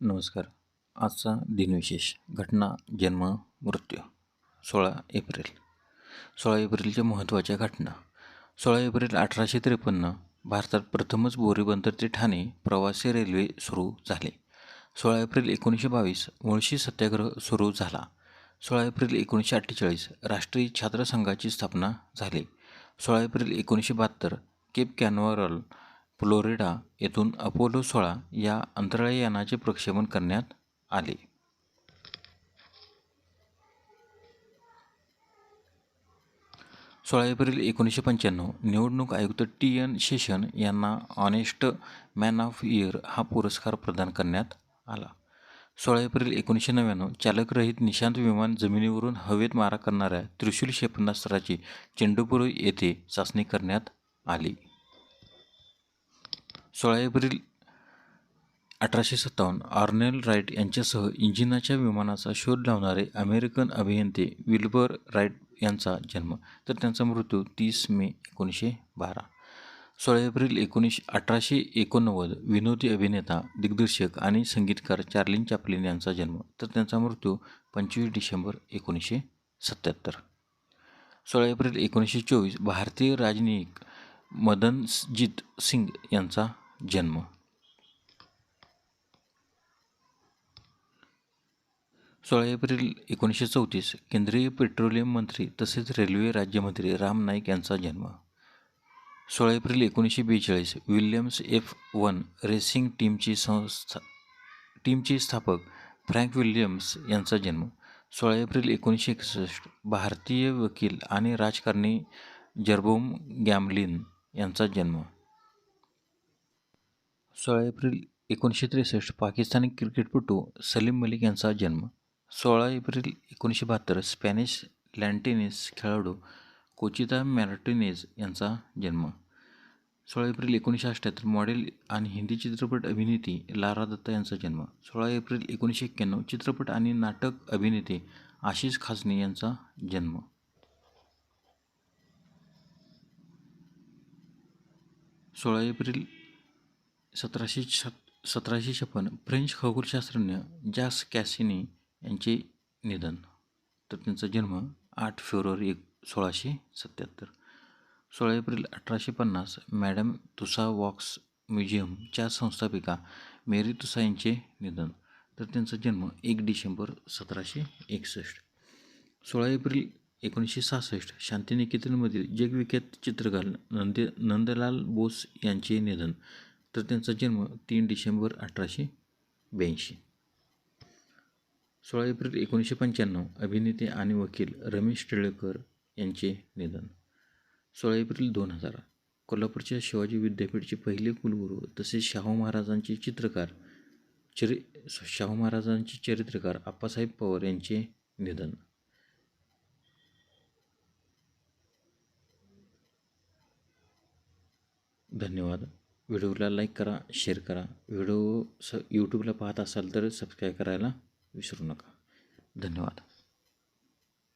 नमस्कार. आजचा दिनविशेष घटना जन्म मृत्यू. सोळा एप्रिल. सोळा एप्रिलच्या महत्त्वाच्या घटना. सोळा एप्रिल अठराशे त्रेपन्न भारतात प्रथमच बोरीबंदर ते ठाणे प्रवासी रेल्वे सुरू झाले. सोळा एप्रिल एकोणीसशे बावीस मुळशी सत्याग्रह सुरू झाला. सोळा एप्रिल एकोणीसशे अठ्ठेचाळीस राष्ट्रीय छात्र संघाची स्थापना झाली. सोळा एप्रिल एकोणीसशे बहात्तर केप कॅनवरल फ्लोरिडा येथून अपोलो सोळा या अंतराळयानाचे प्रक्षेपण करण्यात आले. सोळा एप्रिल एकोणीसशे पंच्याण्णव निवडणूक आयुक्त टी एन शेषन यांना ऑनेस्ट मॅन ऑफ इयर हा पुरस्कार प्रदान करण्यात आला. सोळा एप्रिल एकोणीसशे नव्याण्णव चालकरहित निशांत विमान जमिनीवरून हवेत मारा करणाऱ्या त्रिशूल क्षेपणास्त्राची चेंडूपूर येथे चाचणी करण्यात आली. सोळा एप्रिल अठराशे सत्तावन्न आर्नेल राईट यांच्यासह इंजिनाच्या विमानाचा शोध लावणारे अमेरिकन अभियंते विल्बर राईट यांचा जन्म तर त्यांचा मृत्यू तीस मे एकोणीसशे बारा. सोळा एप्रिल एकोणीसशे अठराशे एकोणनव्वद विनोदी अभिनेता दिग्दर्शक आणि संगीतकार चार्लिन चॅपलिन यांचा जन्म तर त्यांचा मृत्यू पंचवीस डिसेंबर एकोणीसशे सत्याहत्तर. सोळा एप्रिल एकोणीसशे चोवीस भारतीय राजनयिक मदनजीत सिंग यांचा जन्म. सोळा एप्रिल एकोणीसशे चौतीस केंद्रीय पेट्रोलियम मंत्री तसेच रेल्वे राज्यमंत्री राम नाईक यांचा जन्म. सोळा एप्रिल एकोणीसशे बेचाळीस विल्यम्स एफ वन रेसिंग टीमची संस्था टीमचे स्थापक फ्रँक विल्यम्स यांचा जन्म. सोळा एप्रिल एकोणीसशे एकसष्ट भारतीय वकील आणि राजकारणी जर्बोम गॅमलिन यांचा जन्म. सोळा एप्रिल एकोणीसशे त्रेसष्ट पाकिस्तानी क्रिकेटपटू सलीम मलिक यांचा जन्म. सोळा एप्रिल एकोणीसशे बहात्तर स्पॅनिश लँटेनिस खेळाडू कोचिता मॅर्टिनेज यांचा जन्म. सोळा एप्रिल एकोणीसशे अठ्ठ्याहत्तर मॉडेल आणि हिंदी चित्रपट अभिनेती लारा दत्ता यांचा जन्म. सोळा एप्रिल एकोणीसशे एक्क्याण्णव चित्रपट आणि नाटक अभिनेते आशिष खासने यांचा जन्म. सोळा एप्रिल सतराशे छ सतराशे छप्पन फ्रेंच खगोलशास्त्रज्ञ जास कॅसिनी यांचे निधन. तर त्यांचा जन्म आठ फेब्रुवारी एक सोळाशे सत्याहत्तर सोळा एप्रिल अठराशे पन्नास मॅडम तुसा वॉक्स म्युझियमच्या संस्थापिका मेरी तुसा यांचे निधन. तर त्यांचा जन्म एक डिसेंबर सतराशे एकसष्ट. सोळा एप्रिल एकोणीसशे सहासष्ट शांतिनिकेतनमधील जगविख्यात चित्रकार नंदे नंदलाल बोस यांचे निधन. तर त्यांचा जन्म तीन डिसेंबर अठराशे ब्याऐंशी. सोळा एप्रिल एकोणीसशे पंच्याण्णव अभिनेते आणि वकील रमेश टिळेकर यांचे निधन. सोळा एप्रिल दोन हजार कोल्हापूरच्या शिवाजी विद्यापीठचे पहिले कुलगुरू तसेच शाहू महाराजांचे चित्रकार चरि शाहू महाराजांचे चरित्रकार आप्पासाहेब पवार यांचे निधन. धन्यवाद. व्हिडिओला लाईक करा शेअर करा. व्हिडिओ स यूट्यूबला पाहत असाल तर सबस्क्राईब करायला विसरू नका. धन्यवाद.